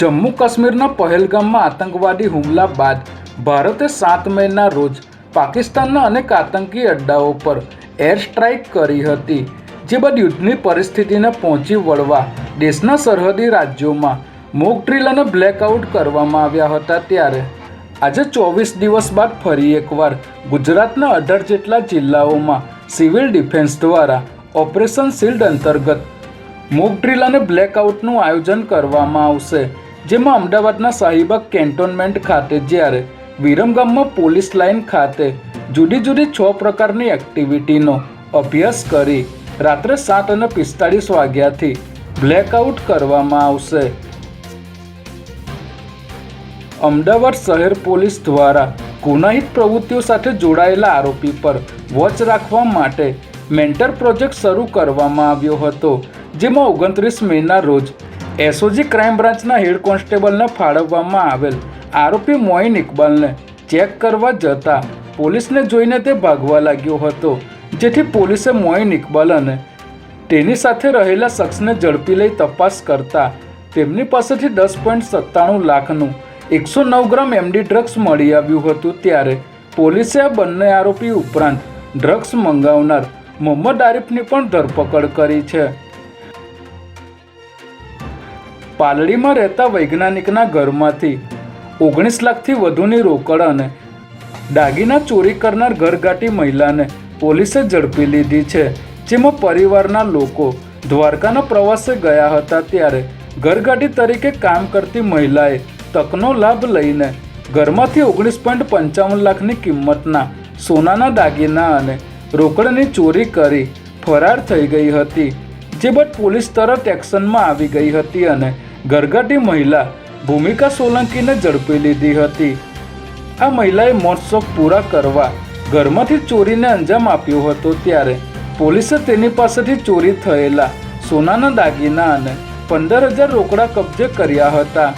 જમ્મુ કાશ્મીરના પહેલગામમાં આતંકવાદી હુમલા બાદ ભારતે સાત મેના રોજ પાકિસ્તાનના અનેક આતંકી અડ્ડાઓ પર એર સ્ટ્રાઇક કરી હતી, જે બાદ યુદ્ધની પરિસ્થિતિને પહોંચી વળવા દેશના સરહદી રાજ્યોમાં મોક ડ્રીલ અને બ્લેકઆઉટ કરવામાં આવ્યા હતા ત્યારે. આજે ચોવીસ દિવસ બાદ ફરી એકવાર ગુજરાતના અઢાર જેટલા જિલ્લાઓમાં સિવિલ ડિફેન્સ દ્વારા ઓપરેશન શિલ્ડ અંતર્ગત મોક ડ્રીલ અને બ્લેકઆઉટનું આયોજન કરવામાં આવશે. જેમાં અમદાવાદના સાહિબા કેન્ટોનમેન્ટ ખાતે જ્યારે વિરમગામમાં પોલીસ લાઇન ખાતે જુદી જુદી છ પ્રકારની એક્ટિવિટીનો અભ્યાસ કરી રાત્રે સાત અને પિસ્તાળીસ વાગ્યાથી બ્લેકઆઉટ કરવામાં આવશે. અમદાવાદ શહેર પોલીસ દ્વારા ગુનાહિત પ્રવૃત્તિઓ સાથે જોડાયેલા આરોપી પર વોચ રાખવા માટે મેન્ટર પ્રોજેક્ટ શરૂ કરવામાં આવ્યો હતો, જેમાં ઓગણત્રીસ મેના રોજ એસઓજી ક્રાઇમ બ્રાન્ચના હેડ કોન્સ્ટેબલને ફાળવવામાં આવેલ આરોપી મોઇન ઇકબાલને ચેક કરવા જતાં પોલીસને જોઈને તે ભાગવા લાગ્યો હતો, જેથી પોલીસે મોઇન ઇકબાલ અને તેની સાથે રહેલા શખ્સને ઝડપી લઈ તપાસ કરતા તેમની પાસેથી દસ પોઈન્ટ સત્તાણું લાખનું એકસો નવ ગ્રામ એમડી ડ્રગ્સ મળી આવ્યું હતું ત્યારે પોલીસે આ બંને આરોપી ઉપરાંત ડ્રગ્સ મંગાવનાર મોહમ્મદ આરિફની પણ ધરપકડ કરી છે. પાલડીમાં રહેતા વૈજ્ઞાનિકના ઘરમાંથી ઓગણીસ લાખથી વધુની રોકડ અને દાગીના ચોરી કરનાર ઘરગાટી મહિલાને પોલીસે ઝડપી લીધી છે, જેમાં પરિવારના લોકો દ્વારકાના પ્રવાસે ગયા હતા ત્યારે ઘરગાટી તરીકે કામ કરતી મહિલાએ તકનો લાભ લઈને ઘરમાંથી ઓગણીસ પોઈન્ટ પંચાવન લાખની કિંમતના સોનાના દાગીના અને રોકડની ચોરી કરી ફરાર થઈ ગઈ હતી, જે બાદ પોલીસ તરત એક્શનમાં આવી ગઈ હતી અને ઘરગાટી મહિલા ભૂમિકા સોલંકીને ઝડપી લીધી હતી. આ મહિલાએ મોજશોખ પૂરા કરવા ઘરમાંથી ચોરીને અંજામ આપ્યો હતો ત્યારે પોલીસે તેની પાસેથી ચોરી થયેલા સોનાના દાગીના અને પંદર હજાર રોકડા કબજે કર્યા હતા.